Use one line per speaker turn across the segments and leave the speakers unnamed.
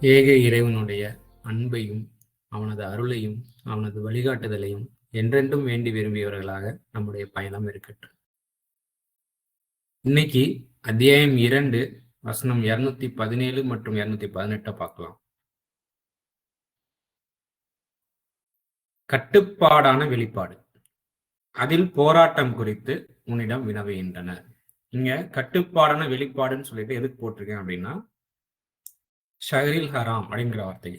ஏக இறைவனுடைய அன்பையும் அவனது அருளையும் அவனது வழிகாட்டுதலையும் என்றென்றும் வேண்டி விரும்பியவர்களாக நம்முடைய பயணம் இருக்கட்டும் இன்னைக்கு அத்தியாயம் இரண்டு வசனம் இருநூத்தி பதினேழு மற்றும் இருநூத்தி பதினெட்டை பார்க்கலாம். கட்டுப்பாடான வெளிப்பாடு. அதில் போராட்டம் குறித்து உன்னிடம் வினவுகின்றனர். இங்க கட்டுப்பாடான வெளிப்பாடுன்னு சொல்லிட்டு எதுக்கு போட்டிருக்கேன் அப்படின்னா ஷஹரில் ஹராம் அப்படிங்கிற வார்த்தை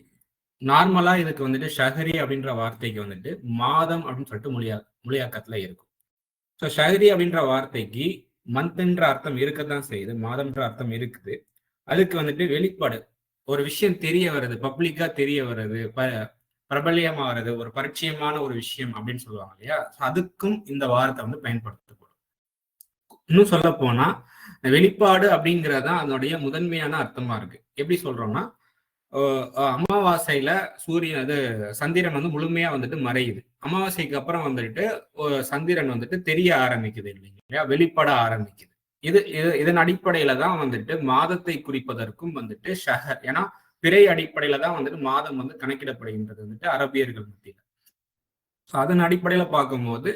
நார்மலா இதுக்கு வந்துட்டு ஷஹரி அப்படின்ற வார்த்தைக்கு வந்துட்டு மாதம் அப்படின்னு சொல்லிட்டு மொழியா மொழியாக்கத்துல இருக்கும். ஸோ ஷஹரி அப்படின்ற வார்த்தைக்கு மந்த்ன்ற அர்த்தம் இருக்கத்தான் செய்யுது மாதம்ன்ற அர்த்தம் இருக்குது. அதுக்கு வந்துட்டு வெளிப்பாடு ஒரு விஷயம் தெரிய வர்றது பப்ளிக்கா தெரிய வர்றது ப பிரபலியமாகிறது வர்றது ஒரு பரிச்சயமான ஒரு விஷயம் அப்படின்னு சொல்லுவாங்க இல்லையா? அதுக்கும் இந்த வார்த்தை வந்து பயன்படுத்தப்படும். இன்னும் சொல்ல போனா வெளிப்பாடு அப்படிங்கறதான் அதனுடைய முதன்மையான அர்த்தமா இருக்கு. எப்படி சொல்றோம்னா அமாவாசையில சூரியன் அது சந்திரன் வந்து முழுமையா வந்துட்டு மறையுது. அமாவாசைக்கு அப்புறம் வந்துட்டு சந்திரன் வந்துட்டு தெரிய ஆரம்பிக்குது இல்லைங்களா? வெளிப்பட ஆரம்பிக்குது. இது இது இதன் அடிப்படையில தான் வந்துட்டு மாதத்தை குறிப்பதற்கும் வந்துட்டு ஷஹர் ஏன்னா பிறை அடிப்படையில தான் வந்துட்டு மாதம் வந்து கணக்கிடப்படுகின்றது வந்துட்டு அரபியர்கள் மத்தியில. ஸோ அதன் அடிப்படையில பார்க்கும்போது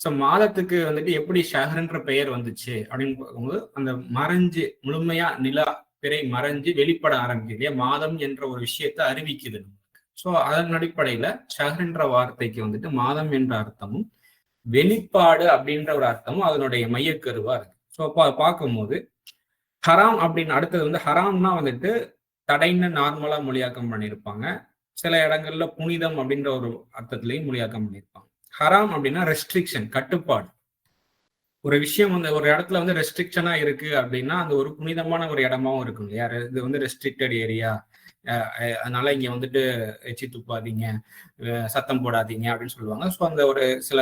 ஸோ மாதத்துக்கு வந்துட்டு எப்படி ஷஹர்ன்ற பெயர் வந்துச்சு அப்படின்னு பார்க்கும்போது அந்த மறைஞ்சு முழுமையா நிலா பிறை மறைஞ்சு வெளிப்பட ஆரம்பிக்குது இல்லையா? மாதம் என்ற ஒரு விஷயத்த அறிவிக்குது நமக்கு. ஸோ அதன் அடிப்படையில ஷஹர்ன்ற வார்த்தைக்கு வந்துட்டு மாதம் என்ற அர்த்தமும் வெளிப்பாடு அப்படின்ற ஒரு அர்த்தமும் அதனுடைய மையக்கருவா இருக்கு. ஸோ அப்போ பார்க்கும்போது ஹராம் அப்படின்னு அடுத்தது வந்து ஹராம்னா வந்துட்டு தடைன்னு நார்மலா மொழியாக்கம் பண்ணியிருப்பாங்க. சில இடங்கள்ல புனிதம் அப்படின்ற ஒரு அர்த்தத்திலையும் மொழியாக்கம் பண்ணியிருப்பாங்க. ஹராம் அப்படின்னா ரெஸ்ட்ரிக்ஷன் கட்டுப்பாடு. ஒரு விஷயம் வந்து ஒரு இடத்துல வந்து ரெஸ்ட்ரிக்ஷனா இருக்கு அப்படின்னா அந்த ஒரு புனிதமான ஒரு இடமாவும் இருக்கும் இல்லையா? இது வந்து ரெஸ்ட்ரிக்டட் ஏரியா அதனால இங்க வந்துட்டு எச்சி துப்பாதீங்க சத்தம் போடாதீங்க அப்படின்னு சொல்லுவாங்க. ஸோ அந்த ஒரு சில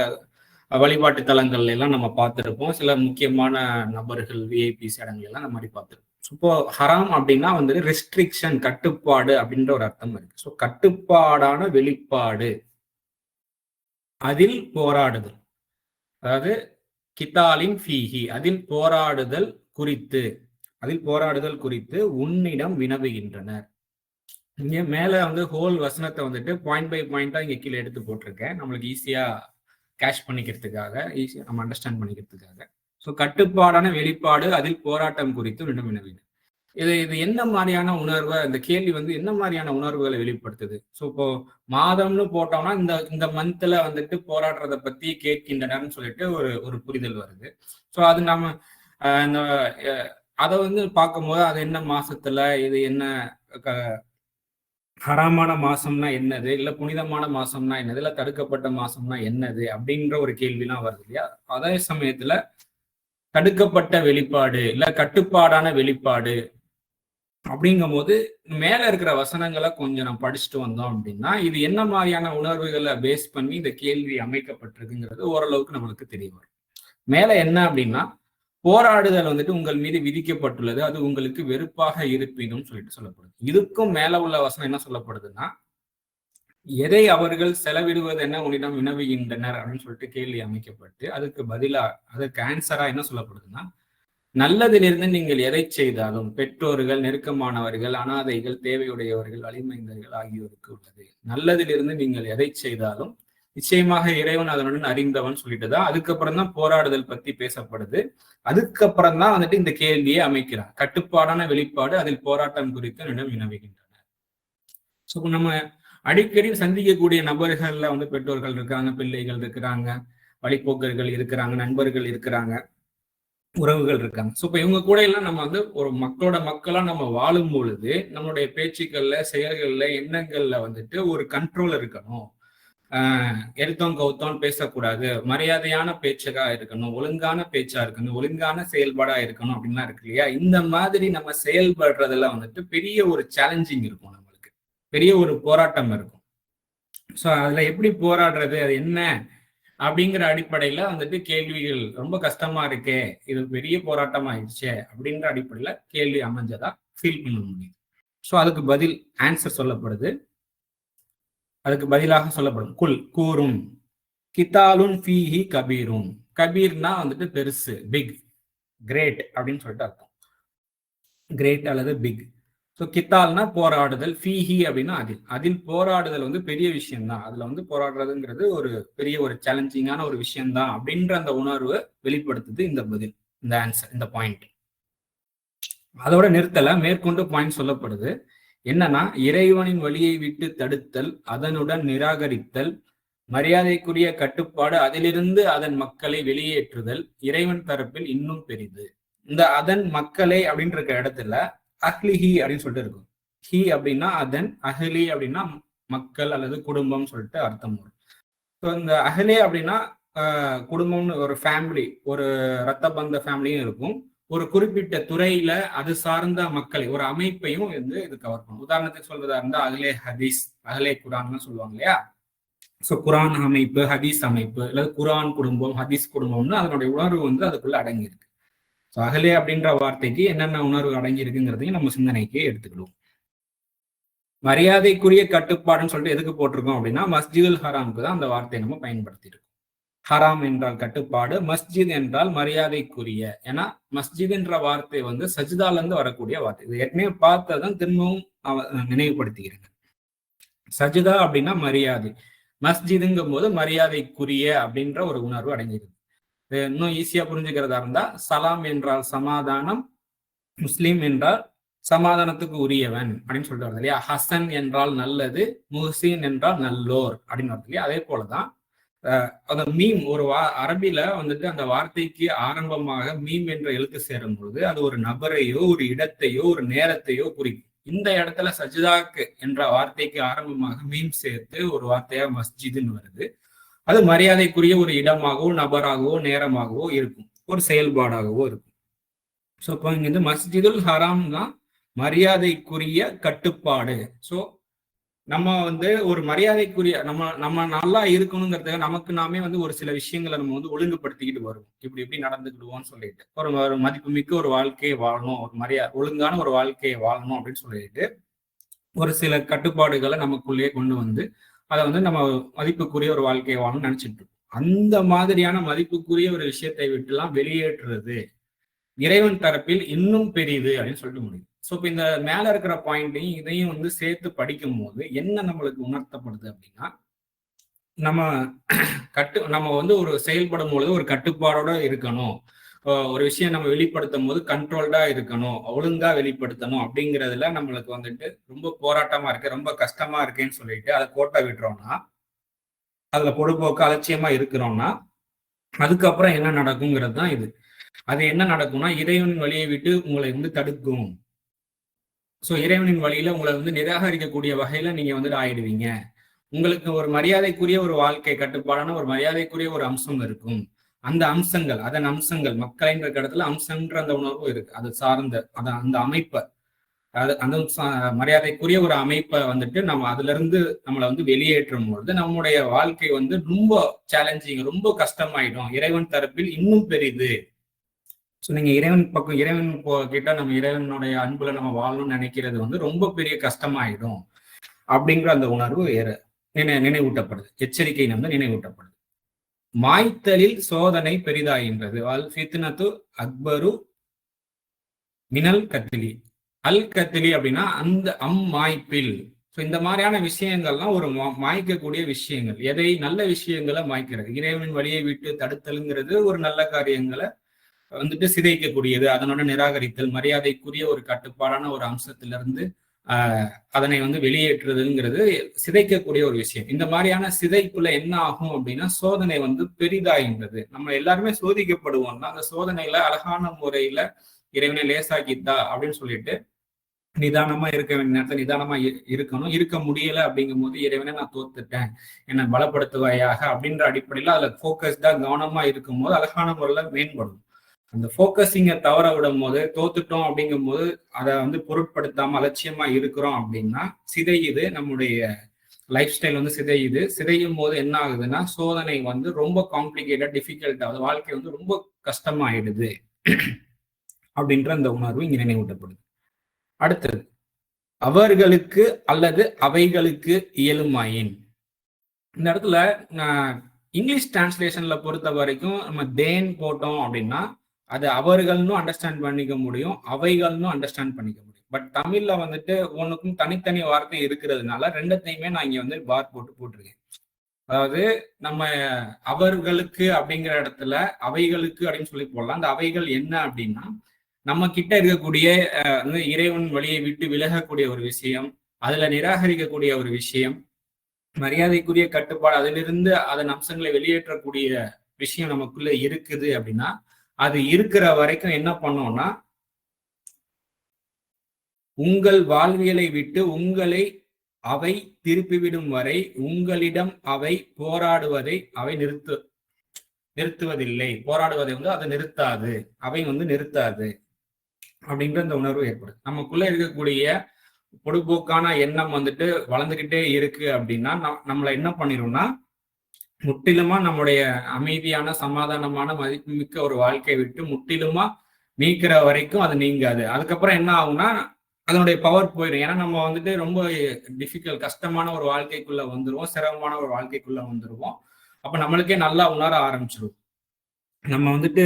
வழிபாட்டு தலங்கள்ல எல்லாம் நம்ம பார்த்துருப்போம். சில முக்கியமான நபர்கள் விஐபிஸ் இடங்கள் எல்லாம் நம்ம மாதிரி பார்த்துருப்போம். இப்போ ஹராம் அப்படின்னா வந்துட்டு ரெஸ்ட்ரிக்ஷன் கட்டுப்பாடு அப்படின்ற ஒரு அர்த்தம் இருக்கு. ஸோ கட்டுப்பாடான வெளிப்பாடு. அதில் போராடுதல். அதாவது கிதாலின் ஃபீஹி அதில் போராடுதல் குறித்து அதில் போராடுதல் குறித்து உன்னிடம் வினவுகின்றனர். இங்க மேல வந்து ஹோல் வசனத்தை வந்துட்டு பாயிண்ட் பை பாயிண்டா இங்க கீழே எடுத்து போட்டிருக்கேன். நம்மளுக்கு ஈஸியா கேஷ் பண்ணிக்கிறதுக்காக ஈஸியா நம்ம அண்டர்ஸ்டாண்ட் பண்ணிக்கிறதுக்காக. ஸோ கட்டுப்பாடான வெளிப்பாடு அதில் போராட்டம் குறித்து வினவினவினர் இது இது என்ன மாதிரியான உணர்வை இந்த கேள்வி வந்து என்ன மாதிரியான உணர்வுகளை வெளிப்படுத்துது? ஸோ இப்போ மாதம்னு போட்டோம்னா இந்த இந்த மந்த்ல வந்துட்டு போராடுறத பத்தி கேட்கின்றனர்னு சொல்லிட்டு ஒரு ஒரு புரிதல் வருது. ஸோ அது நம்ம இந்த அதை வந்து பார்க்கும்போது அது என்ன மாசத்துல இது என்ன ஹராமான மாசம்னா என்னது? இல்ல புனிதமான மாசம்னா என்னது? இல்ல தடுக்கப்பட்ட மாசம்னா என்னது? அப்படின்ற ஒரு கேள்விலாம் வருது இல்லையா? அதே சமயத்துல தடுக்கப்பட்ட வெளிப்பாடு இல்ல கட்டுப்பாடான வெளிப்பாடு அப்படிங்கும் போது மேல இருக்கிற வசனங்களை கொஞ்சம் நம்ம படிச்சுட்டு வந்தோம் அப்படின்னா இது என்ன மாதிரியான உணர்வுகளை பேஸ் பண்ணி இந்த கேள்வி அமைக்கப்பட்டிருக்குங்கிறது ஓரளவுக்கு நம்மளுக்கு தெரிய வரும். மேல என்ன அப்படின்னா போராடுதல் வந்துட்டு உங்கள் மீது விதிக்கப்பட்டுள்ளது அது உங்களுக்கு வெறுப்பாக இருப்பினும் சொல்லிட்டு சொல்லப்படுது. இதுக்கும் மேல உள்ள வசனம் என்ன சொல்லப்படுதுன்னா எதை அவர்கள் செலவிடுவது என்ன உன்னிடம் வினவுகின்றனர்? அப்படின்னு சொல்லிட்டு கேள்வி அமைக்கப்பட்டு அதுக்கு பதிலா அதுக்கு ஆன்சரா என்ன சொல்லப்படுதுன்னா நல்லதிலிருந்து நீங்கள் எதை செய்தாலும் பெற்றோர்கள் நெருக்கமானவர்கள் அனாதைகள் தேவையுடையவர்கள் வலிமைந்தர்கள் ஆகியோருக்கு உள்ளது. நல்லதிலிருந்து நீங்கள் எதை செய்தாலும் நிச்சயமாக இறைவன் அதனுடன் அறிந்தவன் சொல்லிட்டு தான் அதுக்கப்புறம் தான் போராடுதல் பத்தி பேசப்படுது. அதுக்கப்புறம் தான் வந்துட்டு இந்த கேள்வியை அமைக்கிறார். கட்டுப்பாடான வெளிப்பாடு அதில் போராட்டம் குறித்து நிலம் வினவுகின்றனர். ஸோ நம்ம அடிக்கடி சந்திக்கக்கூடிய நபர்கள்ல வந்து பெற்றோர்கள் இருக்காங்க பிள்ளைகள் இருக்கிறாங்க வழிபோக்கர்கள் இருக்கிறாங்க நண்பர்கள் இருக்கிறாங்க. உறவுகள் இருக்காங்க. ஸோ இப்போ இவங்க கூட எல்லாம் நம்ம வந்து ஒரு மக்களோட மக்களா நம்ம வாழும் பொழுது நம்மளுடைய பேச்சுக்கள்ல செயல்கள்ல எண்ணங்கள்ல வந்துட்டு ஒரு கண்ட்ரோல் இருக்கணும். ஆஹ் எடுத்தோம் கவுத்தோம் பேசக்கூடாது. மரியாதையான பேச்சகா இருக்கணும். ஒழுங்கான பேச்சா இருக்கணும். ஒழுங்கான செயல்பாடா இருக்கணும் அப்படின்லாம் இருக்கு இல்லையா? இந்த மாதிரி நம்ம செயல்படுறதுல வந்துட்டு பெரிய ஒரு சேலஞ்சிங் இருக்கும் நம்மளுக்கு. பெரிய ஒரு போராட்டம் இருக்கும். ஸோ அதுல எப்படி போராடுறது? அது என்ன? அப்படிங்கிற அடிப்படையில வந்துட்டு கேள்விகள் ரொம்ப கஷ்டமா இருக்கே இது பெரிய போராட்டம் ஆயிடுச்சே அப்படின்ற அடிப்படையில கேள்வி அமைஞ்சதா ஃபீல் பண்ண முடியுது. ஸோ அதுக்கு பதில் ஆன்சர் சொல்லப்படுது. அதுக்கு பதிலாக சொல்லப்படும். குல் கூறும். கிதாலுன் ஃபீஹி கபீரும் கபீர்னா வந்துட்டு பெருசு பிக் கிரேட் அப்படின்னு சொல்லிட்டு அர்த்தம். கிரேட் அல்லது பிக் ஸோ கித்தால்னா போராடுதல் ஃபீஹி அப்படின்னா அதில். அதில் போராடுதல் வந்து பெரிய விஷயம்தான். அதுல வந்து போராடுறதுங்கிறது ஒரு பெரிய ஒரு சேலஞ்சிங்கான ஒரு விஷயம்தான் அப்படின்ற அந்த உணர்வை வெளிப்படுத்துது இந்த பதில் இந்த ஆன்சர் இந்த பாயிண்ட் அதோட நிறுத்தல மேற்கொண்டு பாயிண்ட் சொல்லப்படுது. என்னன்னா இறைவனின் வழியை விட்டு தடுத்தல் அதனுடன் நிராகரித்தல் மரியாதைக்குரிய கட்டுப்பாடு அதிலிருந்து அதன் மக்களை வெளியேற்றுதல் இறைவன் தரப்பில் இன்னும் பெரிது. இந்த அதன் மக்களை அப்படின்ற இடத்துல அஹ்லிஹி அப்படின்னு சொல்லிட்டு இருக்கும். ஹி அப்படின்னா அதன் அஹ்லி அப்படின்னா மக்கள் அல்லது குடும்பம் சொல்லிட்டு அர்த்தம் வரும். ஸோ இந்த அஹ்லே அப்படின்னா குடும்பம்னு ஒரு ஃபேமிலி ஒரு ரத்த பந்த ஃபேமிலியும் இருக்கும். ஒரு குறிப்பிட்ட துறையில அது சார்ந்த மக்களை ஒரு அமைப்பையும் வந்து இது கவர் பண்ணும். உதாரணத்துக்கு சொல்றதா இருந்தா அகலே ஹதீஸ் அகலே குரான் சொல்லுவாங்க இல்லையா? ஸோ குரான் அமைப்பு ஹதீஸ் அமைப்பு அல்லது குரான் குடும்பம் ஹதீஸ் குடும்பம்னு அதனுடைய உணர்வு வந்து அதுக்குள்ள அடங்கியிருக்கு. ஸோ அகலே அப்படின்ற வார்த்தைக்கு என்னென்ன உணர்வு அடங்கி இருக்குங்கிறதையும் நம்ம சிந்தனைக்கு எடுத்துக்கிடுவோம். மரியாதைக்குரிய கட்டுப்பாடுன்னு சொல்லிட்டு எதுக்கு போட்டிருக்கோம் அப்படின்னா மஸ்ஜிதுல் ஹராம்க்கு தான் அந்த வார்த்தையை நம்ம பயன்படுத்தியிருக்கோம். ஹராம் என்றால் கட்டுப்பாடு மஸ்ஜித் என்றால் மரியாதைக்குரிய. ஏன்னா மஸ்ஜித் என்ற வார்த்தை வந்து சஜிதால இருந்து வரக்கூடிய வார்த்தை. இது ஏற்கனவே பார்த்ததான் திரும்பவும் நினைவுபடுத்திக்கிறேங்க. சஜிதா அப்படின்னா மரியாதை. மஸ்ஜிதுங்கும் போது மரியாதைக்குரிய அப்படின்ற ஒரு உணர்வு அடங்கியிருக்கு. இன்னும் ஈஸியா புரிஞ்சுக்கிறதா இருந்தா சலாம் என்றால் சமாதானம் முஸ்லீம் என்றால் சமாதானத்துக்கு உரியவன் அப்படின்னு சொல்லிட்டு வருது இல்லையா? ஹசன் என்றால் நல்லது முஹசின் என்றால் நல்லோர் அப்படின்னு வருது இல்லையா? அதே போலதான் அந்த மீம் ஒரு வா அரபில வந்துட்டு அந்த வார்த்தைக்கு ஆரம்பமாக மீம் என்ற எழுத்து சேரும் பொழுது அது ஒரு நபரையோ ஒரு இடத்தையோ ஒரு நேரத்தையோ குறிக்கும். இந்த இடத்துல சஜிதாக்கு என்ற வார்த்தைக்கு ஆரம்பமாக மீம் சேர்த்து ஒரு வார்த்தையா மஸ்ஜிதுன்னு வருது. அது மரியாதைக்குரிய ஒரு இடமாகவோ நபராகவோ நேரமாகவோ இருக்கும். ஒரு செயல்பாடாகவோ இருக்கும். ஸோ இப்போ இங்க வந்து மஸ்ஜிதுல் ஹராம் தான் மரியாதைக்குரிய கட்டுப்பாடு. ஸோ நம்ம வந்து ஒரு மரியாதைக்குரிய நம்ம நம்ம நல்லா இருக்கணுங்கிறதுக்கு நமக்கு நாமே வந்து ஒரு சில விஷயங்களை நம்ம வந்து ஒழுங்குபடுத்திக்கிட்டு வருவோம். இப்படி இப்படி நடந்துக்கிடுவோம்னு சொல்லிட்டு. ஒரு ஒரு மதிப்புமிக்க ஒரு வாழ்க்கையை வாழணும் ஒரு மரியாதை ஒழுங்கான ஒரு வாழ்க்கையை வாழணும் அப்படின்னு சொல்லிட்டு ஒரு சில கட்டுப்பாடுகளை நமக்குள்ளேயே கொண்டு வந்து அதை வந்து நம்ம மதிப்புக்குரிய ஒரு வாழ்க்கையை வாங்க நினைச்சிட்டு அந்த மாதிரியான மதிப்புக்குரிய ஒரு விஷயத்தை விட்டுலாம் வெளியேற்றுறது இறைவன் தரப்பில் இன்னும் பெரியது அப்படின்னு சொல்லிட்டு முடியும். ஸோ இப்போ இந்த மேல இருக்கிற பாயிண்ட்டையும் இதையும் வந்து சேர்த்து படிக்கும் போது என்ன நம்மளுக்கு உணர்த்தப்படுது அப்படின்னா நம்ம கட்டு நம்ம வந்து ஒரு செயல்படும் பொழுது ஒரு கட்டுப்பாடோட இருக்கணும். ஒரு விஷயம் நம்ம வெளிப்படுத்தும் போது கண்ட்ரோல்டா இருக்கணும் ஒழுங்கா வெளிப்படுத்தணும் அப்படிங்கிறதுல நம்மளுக்கு வந்துட்டு ரொம்ப போராட்டமா இருக்கு ரொம்ப கஷ்டமா இருக்கேன்னு சொல்லிட்டு அதை கோட்டை விடுறோம்னா அதுல பொடுபோக்கு அலட்சியமா இருக்கிறோம்னா அதுக்கப்புறம் என்ன நடக்குங்கிறது தான் இது. அது என்ன நடக்கும்னா இறைவனின் வழியை விட்டு உங்களை வந்து தடுக்கும். ஸோ இறைவனின் வழியில உங்களை வந்து நிராகரிக்கக்கூடிய வகையில நீங்க வந்துட்டு ஆயிடுவீங்க. உங்களுக்கு ஒரு மரியாதைக்குரிய ஒரு வாழ்க்கை கட்டுப்பாடான ஒரு மரியாதைக்குரிய ஒரு அம்சம் இருக்கும். அந்த அம்சங்கள் அதன் அம்சங்கள் மக்களின்ற இடத்துல அம்சம்ன்ற அந்த உணர்வு இருக்கு. அது சார்ந்த அத அந்த அமைப்பை அது அந்த மரியாதைக்குரிய ஒரு அமைப்பை வந்துட்டு நம்ம அதுல இருந்து நம்மளை வந்து வெளியேற்றும் பொழுது நம்முடைய வாழ்க்கை வந்து ரொம்ப சேலஞ்சிங் ரொம்ப கஷ்டமாயிடும். இறைவன் தரப்பில் இன்னும் பெரிது. ஸோ நீங்க இறைவன் பக்கம் இறைவன் கிட்ட நம்ம இறைவனுடைய அன்புல நம்ம வாழணும்னு நினைக்கிறது வந்து ரொம்ப பெரிய கஷ்டமாயிடும். அப்படிங்கிற அந்த உணர்வு ஏற நினை நினைவூட்டப்படுது. எச்சரிக்கை வந்து நினைவூட்டப்படுது. மாய்த்தலில் சோதனை பெரிதாகின்றது. அல் ஃபித்னத்து அக்பரு மினல் கத்திலி. அல் கத்திலி அப்படின்னா அந்த அம் மாய்ப்பில். ஸோ இந்த மாதிரியான விஷயங்கள்லாம் ஒரு மாய்க்கக்கூடிய விஷயங்கள். எதை நல்ல விஷயங்களை மாய்க்கிறது. இறைவனின் வழியை விட்டு தடுத்தலுங்கிறது ஒரு நல்ல காரியங்களை வந்துட்டு சிதைக்கக்கூடியது. அதனோட நிராகரித்தல் மரியாதைக்குரிய ஒரு கட்டுப்பாடான ஒரு அம்சத்திலிருந்து அதனை வந்து வெளியேற்றுறதுங்கிறது சிதைக்கக்கூடிய ஒரு விஷயம். இந்த மாதிரியான சிதைக்குள்ள என்ன ஆகும் அப்படின்னா சோதனை வந்து பெரிதாகின்றது. நம்ம எல்லாருமே சோதிக்கப்படுவோம்னா அந்த சோதனையில அழகான முறையில இறைவனை லேசாக்கித்தா அப்படின்னு சொல்லிட்டு நிதானமா இருக்க வேண்டிய நேரத்தில் நிதானமா இருக்கணும். இருக்க முடியல அப்படிங்கும் போது இறைவனை நான் தோத்துட்டேன். என்னை பலப்படுத்துவாயாக அப்படின்ற அடிப்படையில அதுல போக்கஸ்டா கவனமா இருக்கும் போது அழகான முறையில மேம்படும். அந்த ஃபோக்கஸிங்கை தவற விடும் போது தோத்துட்டோம் அப்படிங்கும் போது அதை வந்து பொருட்படுத்தாம அலட்சியமா இருக்கிறோம் அப்படின்னா சிதையுது நம்முடைய லைஃப் ஸ்டைல் வந்து சிதையுது. சிதையும் போது என்ன ஆகுதுன்னா சோதனை வந்து ரொம்ப காம்ப்ளிகேட்டட் டிஃபிகல்ட் ஆகுது வாழ்க்கை வந்து ரொம்ப கஷ்டமாயிடுது. அப்படின்ற அந்த உணர்வு இங்க நினைவூட்டப்படுது. அடுத்தது அவர்களுக்கு அல்லது அவைகளுக்கு இயலுமாயின். இந்த இடத்துல இங்கிலீஷ் டிரான்ஸ்லேஷன்ல பொறுத்த வரைக்கும் நம்ம தேன் போட்டோம் அப்படின்னா அது அவர்கள்னு அண்டர்ஸ்டாண்ட் பண்ணிக்க முடியும் அவைகள்னு அண்டர்ஸ்டாண்ட் பண்ணிக்க முடியும். பட் தமிழ்ல வந்துட்டு ஒன்றுக்கும் தனித்தனி வார்த்தை இருக்கிறதுனால ரெண்டத்தையுமே நான் இங்க வந்து பார் போட்டு போட்டிருக்கேன். அதாவது நம்ம அவர்களுக்கு அப்படிங்கிற இடத்துல அவைகளுக்கு அப்படின்னு சொல்லி போடலாம். அந்த அவைகள் என்ன அப்படின்னா நம்ம கிட்ட இருக்கக்கூடிய வந்து இறைவன் வழியை விட்டு விலகக்கூடிய ஒரு விஷயம் அதுல நிராகரிக்கக்கூடிய ஒரு விஷயம் மரியாதைக்குரிய கட்டுப்பாடு அதிலிருந்து அதன் அம்சங்களை வெளியேற்றக்கூடிய விஷயம் நமக்குள்ள இருக்குது அப்படின்னா அது இருக்கிற வரைக்கும் என்ன பண்ணோம்னா உங்கள் வாழ்வியலை விட்டு உங்களை அவை திருப்பிவிடும் வரை உங்களிடம் அவை போராடுவதை அவை நிறுத்து நிறுத்துவதில்லை. போராடுவதை வந்து அதை நிறுத்தாது. அவை வந்து நிறுத்தாது. அப்படின்ற இந்த உணர்வு ஏற்படுது. நமக்குள்ள இருக்கக்கூடிய பொடுபோக்கான எண்ணம் வந்துட்டு வளர்ந்துகிட்டே இருக்கு அப்படின்னா நம்மளை என்ன பண்ணிடும்னா முற்றிலுமா நம்முடைய அமைதியான சமாதானமான மதிப்புமிக்க ஒரு வாழ்க்கையை விட்டு முற்றிலுமா நீக்கிற வரைக்கும் அது நீங்காது. அதுக்கப்புறம் என்ன ஆகும்னா அதனுடைய பவர் போயிடும். ஏன்னா நம்ம வந்துட்டு ரொம்ப டிஃபிகல்ட் கஷ்டமான ஒரு வாழ்க்கைக்குள்ள வந்துருவோம். சிரமமான ஒரு வாழ்க்கைக்குள்ள வந்துருவோம். அப்ப நம்மளுக்கே நல்லா உணர ஆரம்பிச்சிடும் நம்ம வந்துட்டு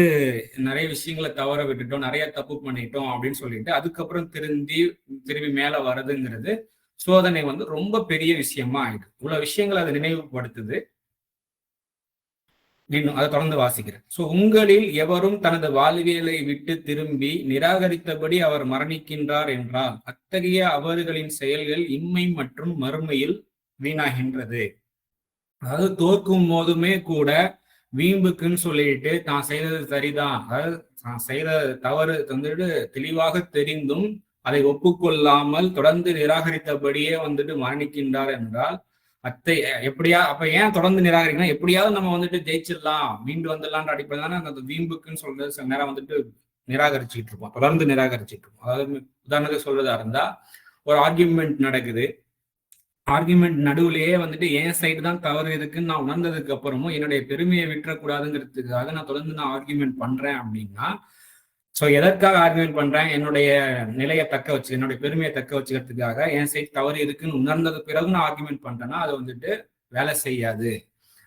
நிறைய விஷயங்களை தவற விட்டுட்டோம் நிறைய தப்பு பண்ணிட்டோம் அப்படின்னு சொல்லிட்டு அதுக்கப்புறம் திருந்தி திரும்பி மேல வர்றதுங்கிறது சோதனை வந்து ரொம்ப பெரிய விஷயமா ஆயிடுது இவ்வளவு விஷயங்களை அதை நினைவுபடுத்துது. இன்னும் அதை தொடர்ந்து வாசிக்கிறேன். சோ உங்களில் எவரும் தனது வாழ்வியலை விட்டு திரும்பி நிராகரித்தபடி அவர் மரணிக்கின்றார் என்றால் அத்தகைய அவர்களின் செயல்கள் இம்மை மற்றும் மறுமையில் வீணாகின்றது. அதாவது தோற்கும் போதுமே கூட வீம்புக்குன்னு சொல்லிட்டு தான் செய்தது சரிதான். அதாவது தான் செய்த தவறு வந்துட்டு தெளிவாக தெரிந்தும் அதை ஒப்புக்கொள்ளாமல் தொடர்ந்து நிராகரித்தபடியே வந்துட்டு மரணிக்கின்றார் என்றால் அத்தை எப்படியா அப்ப ஏன் தொடர்ந்து நிராகரிக்கணும் எப்படியாவது நம்ம வந்துட்டு ஜெயிச்சிடலாம் மீண்டு வந்துடலான்ற அடிப்படையில் தானே அந்த வீம்புக்குன்னு சொல்றது சில நேரம் வந்துட்டு நிராகரிச்சுட்டு இருப்போம் தொடர்ந்து நிராகரிச்சுட்டு இருப்போம். அதாவது உதாரணத்துக்கு சொல்றதா இருந்தா ஒரு ஆர்கியூமெண்ட் நடக்குது. ஆர்கியூமெண்ட் நடுவுலயே வந்துட்டு என் சைடு தான் தவறு இருக்குன்னு நான் உணர்ந்ததுக்கு அப்புறமும் என்னுடைய பெருமையை விட்டுறக்கூடாதுங்கிறதுக்காக நான் தொடர்ந்து நான் ஆர்கியூமெண்ட் பண்றேன் அப்படின்னா ஸோ எதற்காக ஆர்கியூமெண்ட் பண்றேன்? என்னுடைய நிலையை தக்க வச்சு என்னுடைய பெருமையை தக்க வச்சுக்கிறதுக்காக என் சைட் தவறு இருக்குன்னு உணர்ந்தது பிறகு நான் ஆர்கியூமெண்ட் பண்றேன்னா அது வந்துட்டு வேலை செய்யாது.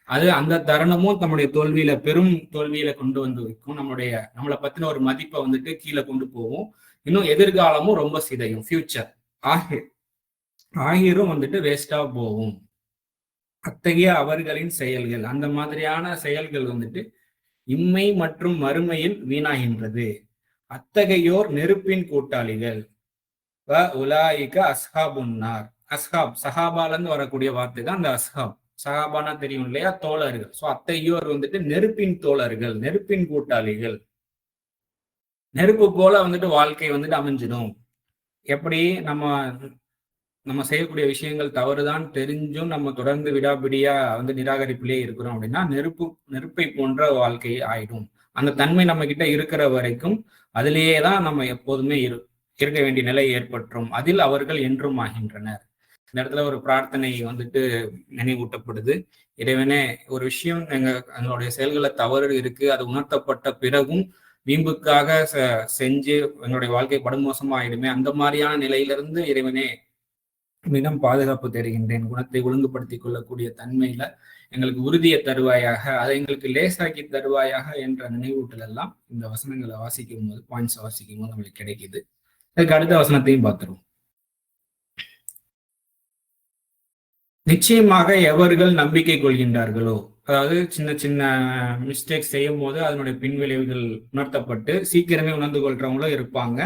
அது அந்த தருணமும் நம்முடைய தோல்வியில பெரும் தோல்வியில கொண்டு வந்து வைக்கும். நம்மளுடைய நம்மளை பத்தின ஒரு மதிப்பை வந்துட்டு கீழே கொண்டு போகும். இன்னும் எதிர்காலமும் ரொம்ப சிதையும். ஃபியூச்சர் ஆகிய ஆகிரும் வந்துட்டு வேஸ்டா போகும். அத்தகைய அவர்களின் செயல்கள் அந்த மாதிரியான செயல்கள் வந்துட்டு இம்மை மற்றும் மறுமையில் வீணாகின்றது. அத்தகையோர் நெருப்பின் கூட்டாளிகள். உலாயிக அஸ்ஹாபுன்னார் அஸ்ஹாப் சஹாபால இருந்து வரக்கூடிய வார்த்தை தான் அந்த அஸ்ஹாப். சஹாபானா தெரியும் இல்லையா? தோழர்கள். சோ அத்தையோர் வந்துட்டு நெருப்பின் தோழர்கள் நெருப்பின் கூட்டாளிகள். நெருப்பு போல வந்துட்டு வாழ்க்கை வந்துட்டு அமைஞ்சிடும். எப்படி? நம்ம நம்ம செய்யக்கூடிய விஷயங்கள் தவறுதான் தெரிஞ்சும் நம்ம தொடர்ந்து விடாபிடியா வந்து நிராகரிப்பிலே இருக்கிறோம் அப்படின்னா நெருப்பு நெருப்பை போன்ற வாழ்க்கை ஆயிடும். அந்த தன்மை நம்ம கிட்ட இருக்கிற வரைக்கும் அதிலேயே தான் நம்ம எப்போதுமே இரு இருக்க வேண்டிய நிலை ஏற்பட்டுரும் அதில் அவர்கள் என்றும் ஆகின்றனர். இந்த இடத்துல ஒரு பிரார்த்தனை வந்துட்டு நினைவூட்டப்படுது. இறைவனே ஒரு விஷயம் எங்க எங்களுடைய செயல்களை தவறு இருக்கு அது உணர்த்தப்பட்ட பிறகும் வீம்புக்காக செஞ்சு எங்களுடைய வாழ்க்கை படுமோசமாயிடுமே அந்த மாதிரியான நிலையிலிருந்து இறைவனே மிதம் பாதுகாப்பு தருகின்றேன் குணத்தை ஒழுங்குபடுத்திக் கொள்ளக்கூடிய தன்மையில எங்களுக்கு உறுதியை தருவாயாக அதை எங்களுக்கு லேசாக்கி தருவாயாக என்ற நினைவூட்டல் எல்லாம் இந்த வசனங்களை வாசிக்கும் போது பாயிண்ட்ஸ் வாசிக்கும் போது நம்மளுக்கு கிடைக்குது. அதுக்கு அடுத்த வசனத்தையும் பார்த்துருவோம். நிச்சயமாக எவர்கள் நம்பிக்கை கொள்கின்றார்களோ அதாவது சின்ன சின்ன மிஸ்டேக் செய்யும் போது அதனுடைய பின்விளைவுகள் உணர்த்தப்பட்டு சீக்கிரமே உணர்ந்து கொள்றவங்களும் இருப்பாங்க.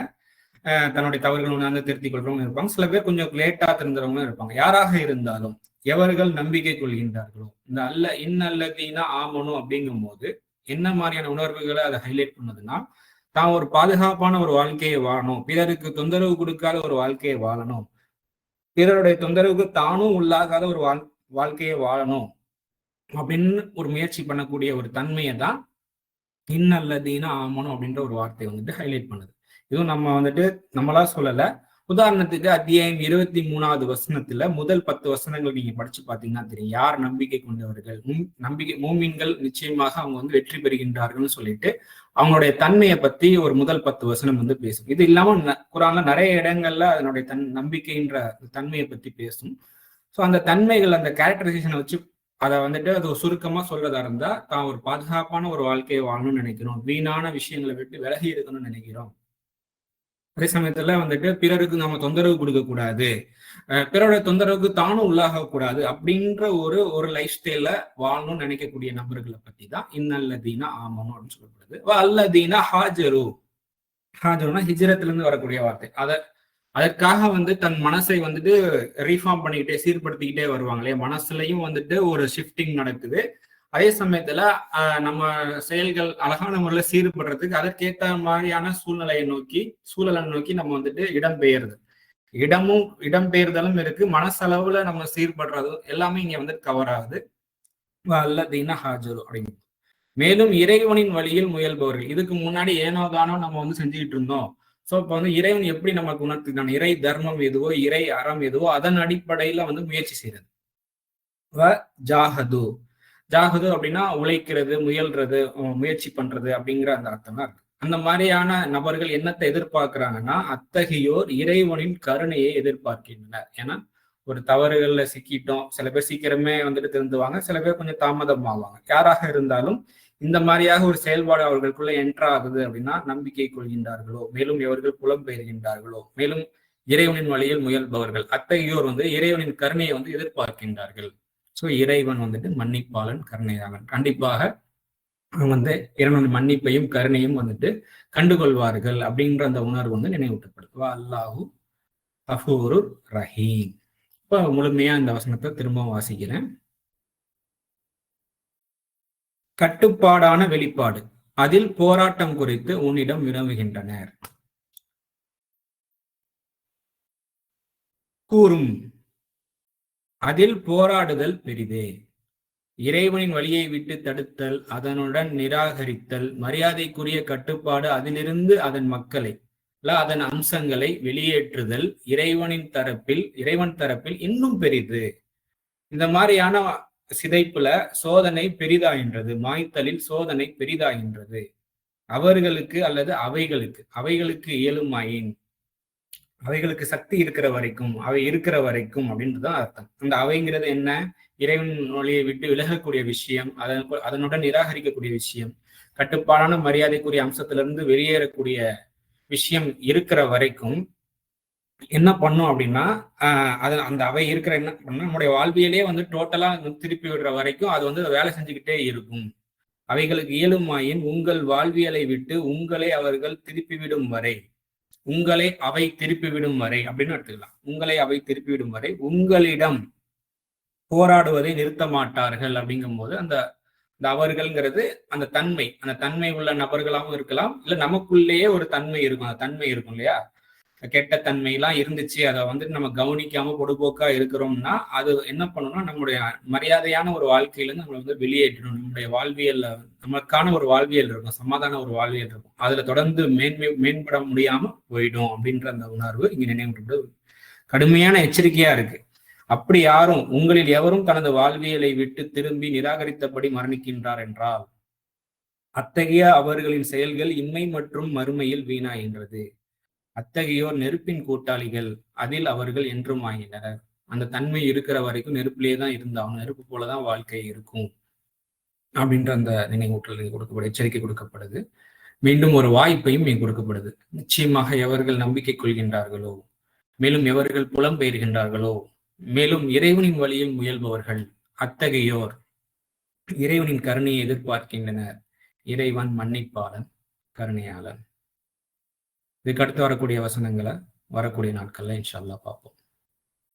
தன்னுடைய தவறுகள் உணர்ந்து திருத்திக் கொள்றவங்க இருப்பாங்க. சில பேர் கொஞ்சம் லேட்டா திருந்துறவங்களும் இருப்பாங்க. யாராக இருந்தாலும் எவர்கள் நம்பிக்கை கொள்கின்றார்களோ இந்த அல்ல இன்னல்லதீனா ஆமணும் அப்படிங்கும் போது என்ன மாதிரியான உணர்வுகளை அதை ஹைலைட் பண்ணதுன்னா தான் ஒரு பாதுகாப்பான ஒரு வாழ்க்கையை வாழணும். பிறருக்கு தொந்தரவு கொடுக்காத ஒரு வாழ்க்கையை வாழணும். பிறருடைய தொந்தரவுக்கு தானும் உள்ளாகாத ஒரு வாழ் வாழ்க்கையை வாழணும். அப்படின்னு ஒரு முயற்சி பண்ணக்கூடிய ஒரு தன்மையை தான் இன்னல்லதீனா ஆமணும் அப்படின்ற ஒரு வார்த்தையை வந்துட்டு ஹைலைட் பண்ணுது. இதுவும் நம்ம வந்துட்டு நம்மளா சொல்லல. உதாரணத்துக்கு அத்தியாயம் இருபத்தி மூணாவது வசனத்துல முதல் பத்து வசனங்கள் நீங்க படிச்சு பாத்தீங்கன்னா தெரியும். யார் நம்பிக்கை கொண்டவர்கள்? நம்பிக்கை மூமின்கள் நிச்சயமாக அவங்க வந்து வெற்றி பெறுகின்றார்கள்னு சொல்லிட்டு அவங்களுடைய தன்மையை பத்தி ஒரு முதல் பத்து வசனம் வந்து பேசும். இது இல்லாம குரான்ல நிறைய இடங்கள்ல அதனுடைய தன் நம்பிக்கைன்ற தன்மையை பத்தி பேசும். ஸோ அந்த தன்மைகள் அந்த கேரக்டரைசேஷனை வச்சு அதை வந்துட்டு அது சுருக்கமா சொல்றதா இருந்தா தான் ஒரு பாதுகாப்பான ஒரு வாழ்க்கையை வாழணும்னு நினைக்கிறோம். வீணான விஷயங்களை விட்டு விலகி இருக்கணும்னு நினைக்கிறோம். அதே சமயத்துல வந்துட்டு பிறருக்கு நம்ம தொந்தரவு கொடுக்க கூடாது. பிறரோட தொந்தரவுக்கு தானும் உள்ளாக கூடாது அப்படின்ற ஒரு ஒரு லைஃப் ஸ்டைல வாழணும்னு நினைக்கக்கூடிய நபர்களை பத்தி தான் இன்னல்லதீனா ஆமனும் அப்படின்னு சொல்லப்படுது. அல்லதீனா ஹாஜரு. ஹாஜருனா ஹிஜரத்துல இருந்து வரக்கூடிய வார்த்தை. அதை அதற்காக வந்து தன் மனசை வந்துட்டு ரீஃபார்ம் பண்ணிக்கிட்டே சீர்படுத்திக்கிட்டே வருவாங்க இல்லையா? மனசுலயும் வந்துட்டு ஒரு ஷிஃப்டிங் நடக்குது. அதே சமயத்துல நம்ம செயல்கள் அழகான முறையில சீர்படுறதுக்கு அதற்கேற்ற மாதிரியான சூழ்நிலையை நோக்கி சூழலை நோக்கி நம்ம வந்துட்டு இடம்பெயர்து இடமும் இடம்பெயர்தலும் இருக்கு. மனசளவுல நம்ம சீர்படுறதும் எல்லாமே இங்க வந்து கவர் ஆகுது. அல்லதீனா ஹாஜரு அப்படின்னு. மேலும் இறைவனின் வழியில் முயல்பவர்கள். இதுக்கு முன்னாடி ஏனோ தானோ நம்ம வந்து செஞ்சுக்கிட்டு இருந்தோம். ஸோ இப்போ வந்து இறைவன் எப்படி நமக்கு உணர்த்துக்கான இறை தர்மம் எதுவோ இறை அறம் எதுவோ அதன் அடிப்படையில வந்து முயற்சி செய்யறது வ ஜாகுது அப்படின்னா உழைக்கிறது முயல்றது முயற்சி பண்றது அப்படிங்கிற அந்த அர்த்தம் தான் இருக்கு. அந்த மாதிரியான நபர்கள் என்னத்தை எதிர்பார்க்கிறாங்கன்னா அத்தகையோர் இறைவனின் கருணையை எதிர்பார்க்கின்றனர். ஏன்னா ஒரு தவறுகள்ல சிக்கிட்டோம். சில பேர் சீக்கிரமே வந்துட்டு திருந்துவாங்க. சில பேர் கொஞ்சம் தாமதம் ஆவாங்க யாராக இருந்தாலும் இந்த மாதிரியாக ஒரு செயல்பாடு அவர்களுக்குள்ள என்ட்ராகுது அப்படின்னா நம்பிக்கை கொள்கின்றார்களோ மேலும் எவர்கள் புலம்பெயர்கின்றார்களோ மேலும் இறைவனின் வழியில் முயல்பவர்கள் அத்தகையோர் வந்து இறைவனின் கருணையை வந்து எதிர்பார்க்கின்றார்கள். ஸோ இறைவன் வந்துட்டு மன்னிப்பாளன் கருணையாளன். கண்டிப்பாக வந்து இறைவனின் மன்னிப்பையும் கருணையும் வந்துட்டு கண்டுகொள்வார்கள் அப்படின்ற அந்த உணர்வு வந்து நினைவூட்டப்படுத்துவா அல்லாஹூ அஃபூரு ரஹீம். இப்போ முழுமையா இந்த வசனத்தை திரும்ப வாசிக்கிறேன். கட்டுப்பாடான வெளிப்பாடு. அதில் போராட்டம் குறித்து உன்னிடம் வினவுகின்றனர். கூறும். அதில் போராடுதல் பெரிதே. இறைவனின் வழியை விட்டு தடுத்தல் அதனுடன் நிராகரித்தல் மரியாதைக்குரிய கட்டுப்பாடு அதிலிருந்து அதன் மக்களை அதன் அம்சங்களை வெளியேற்றுதல் இறைவனின் தரப்பில் இறைவன் தரப்பில் இன்னும் பெரிது. இந்த மாதிரியான சிதைப்புல சோதனை பெரிதாகின்றது. மாய்த்தலில் சோதனை பெரிதாகின்றது. அவர்களுக்கு அல்லது அவைகளுக்கு அவைகளுக்கு இயலுமாயின். அவைகளுக்கு சக்தி இருக்கிற வரைக்கும் அவை இருக்கிற வரைக்கும் அப்படின்றதுதான் அர்த்தம். அந்த அவைங்கிறது என்ன? இறைவன் மொழியை விட்டு விலகக்கூடிய விஷயம் அதன் அதனுடன் நிராகரிக்கக்கூடிய விஷயம் கட்டுப்பாடான மரியாதைக்குரிய அம்சத்திலிருந்து வெளியேறக்கூடிய விஷயம் இருக்கிற வரைக்கும் என்ன பண்ணும் அப்படின்னா அது அந்த அவை இருக்கிற என்ன பண்ண நம்முடைய வாழ்வியலே வந்து டோட்டலா திருப்பி விடுற வரைக்கும் அது வந்து வேலை செஞ்சுக்கிட்டே இருக்கும். அவைகளுக்கு இயலுமாயின் உங்கள் வாழ்வியலை விட்டு உங்களை அவர்கள் திருப்பி விடும் வரை. உங்களை அவை திருப்பிவிடும் வரை அப்படின்னு எடுத்துக்கலாம். உங்களை அவை திருப்பிவிடும் வரை உங்களிடம் போராடுவதை நிறுத்த மாட்டார்கள் அப்படிங்கும் போது அந்த இந்த அவர்கள்ங்கிறது அந்த தன்மை. அந்த தன்மை உள்ள நபர்களாகவும் இருக்கலாம். இல்ல நமக்குள்ளேயே ஒரு தன்மை இருக்கும். அந்த தன்மை இருக்கும் இல்லையா? கெட்ட தன்மையெல்லாம் இருந்துச்சு. அதை வந்துட்டு நம்ம கவனிக்காம பொடுபோக்கா இருக்கிறோம்னா அது என்ன பண்ணணும்னா நம்முடைய மரியாதையான ஒரு வாழ்க்கையில இருந்து நம்மளை வந்து வெளியேற்றணும் நம்முடைய வாழ்வியல்ல நமக்கான ஒரு வாழ்வியல் இருக்கும். சமாதான ஒரு வாழ்வியல் இருக்கும். அதுல தொடர்ந்து மேன்மை மேம்பட முடியாம போயிடும் அப்படின்ற அந்த உணர்வு இங்க நினைவு கடுமையான எச்சரிக்கையா இருக்கு. அப்படி யாரும் உங்களில் எவரும் தனது வாழ்வியலை விட்டு திரும்பி நிராகரித்தபடி மரணிக்கின்றார் என்றால் அத்தகைய அவர்களின் செயல்கள் இம்மை மற்றும் மறுமையில் வீணாகின்றது. அத்தகையோர் நெருப்பின் கூட்டாளிகள் அதில் அவர்கள் என்றும் வாங்கினர் அந்த தன்மை இருக்கிற வரைக்கும் நெருப்பிலே தான் இருந்தாலும் நெருப்பு போலதான் வாழ்க்கை இருக்கும். அப்படின்ற அந்த நினைவூட்டல் கொடுக்கப்படும் எச்சரிக்கை கொடுக்கப்படுது. மீண்டும் ஒரு வாய்ப்பையும் இங்கு கொடுக்கப்படுது. நிச்சயமாக எவர்கள் நம்பிக்கை கொள்கின்றார்களோ மேலும் எவர்கள் புலம்பெயர்கின்றார்களோ மேலும் இறைவனின் வழியில் முயல்பவர்கள் அத்தகையோர் இறைவனின் கருணையை எதிர்பார்க்கின்றனர். இறைவன் மன்னிப்பாளன் கருணையாளன். இதுக்கு அடுத்து வரக்கூடிய வசனங்களை வரக்கூடிய நாட்கள்ல இன்ஷால்லா பார்ப்போம்.